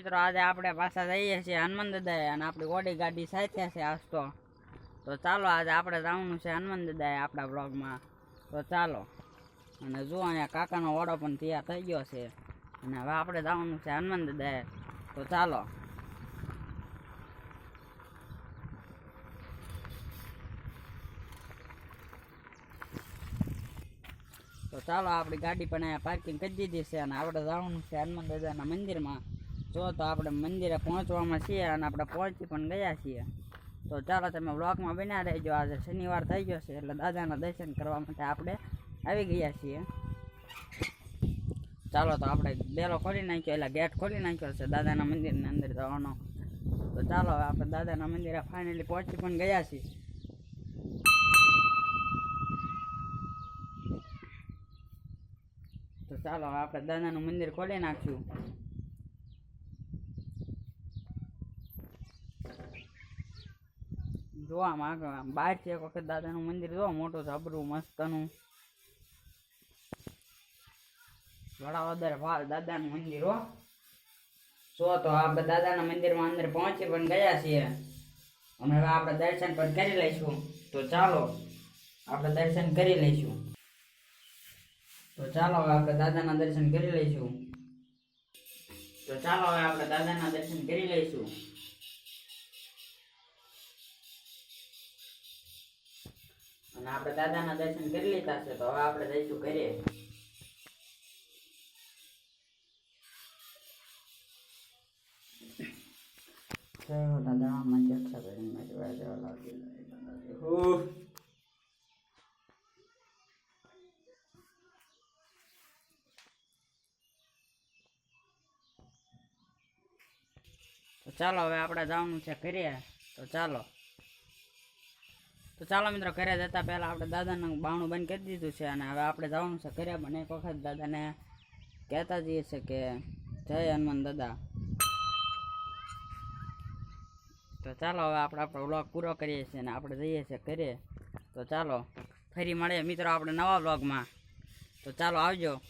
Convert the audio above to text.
મિત્રો, આજે આપણે પાછા જઈએ છીએ હનુમાન દાદાએ અને આપણી ઓડી ગાડી સાથે છે આજ તો. ચાલો, આજે આપણે જવાનું છે હનુમાન દાદાએ આપણા બ્લોગમાં તો ચાલો. અને જુઓ અહીંયા કાકાનો ઓડો પણ તૈયાર થઈ ગયો છે. અને હવે આપણે જવાનું છે હનુમાન દાદાએ. તો ચાલો. તો ચાલો, આપણી ગાડી પણ અહીંયા પાર્કિંગ કરી દીધી છે અને આપણે જવાનું છે હનુમાન દાદાના મંદિરમાં. જો તો આપણે મંદિરે પહોંચવામાં છીએ અને આપણે પહોંચી પણ ગયા છીએ. તો ચાલો તમે બ્લોકમાં બન્યા રહેજો. આજે શનિવાર થઈ ગયો છે એટલે દાદાના દર્શન કરવા માટે આપણે આવી ગયા છીએ. ચાલો તો આપણે બેલો ખોલી નાખ્યો, એટલે ગેટ ખોલી નાખ્યો છે દાદાના મંદિરની અંદર જવાનો. તો ચાલો આપણે દાદાના મંદિરે ફાઇનલી પહોંચી પણ ગયા છીએ. તો ચાલો આપણે દાદાનું મંદિર ખોલી નાખ્યું. જોવા માંગ બહાર છે, એક વખત દાદાનું મંદિર જો મોટું જબરું મસ્તનું. વડાવદર ભાલ દાદાનું મંદિર, હો. જો તો આપણે દાદાના મંદિરમાં અંદર પહોંચી પણ ગયા છીએ. અને હવે આપણે દર્શન પણ કરી લઈશું. તો ચાલો, આપણે દર્શન કરી લઈશું. તો ચાલો હવે આપણે દાદાના દર્શન કરી લઈશું. તો ચાલો હવે આપણે દાદાના દર્શન કરી લઈશું. અને આપણે દાદાના દર્શન કરી લીધા છે તો હવે આપણે જઈશું ઘરે. દાદા મજા લાગી હો ચાલો હવે આપણે જવાનું છે ઘરે. તો ચાલો. તો ચાલો મિત્રો, ઘરે જતા પહેલાં આપણે દાદાનું બાણું બંધ કરી દીધું છે અને હવે આપણે જવાનું છે ઘરે. પણ એક વખત દાદાને કહેતા જઈએ છે કે, જય હનુમાન દાદા. તો ચાલો હવે આપણે આપણો વ્લોગ પૂરો કરીએ છીએ અને આપણે જઈએ છીએ ઘરે. તો ચાલો, ફરી મળીએ. મિત્રો, આપણે નવા વ્લોગમાં. તો ચાલો આવજો.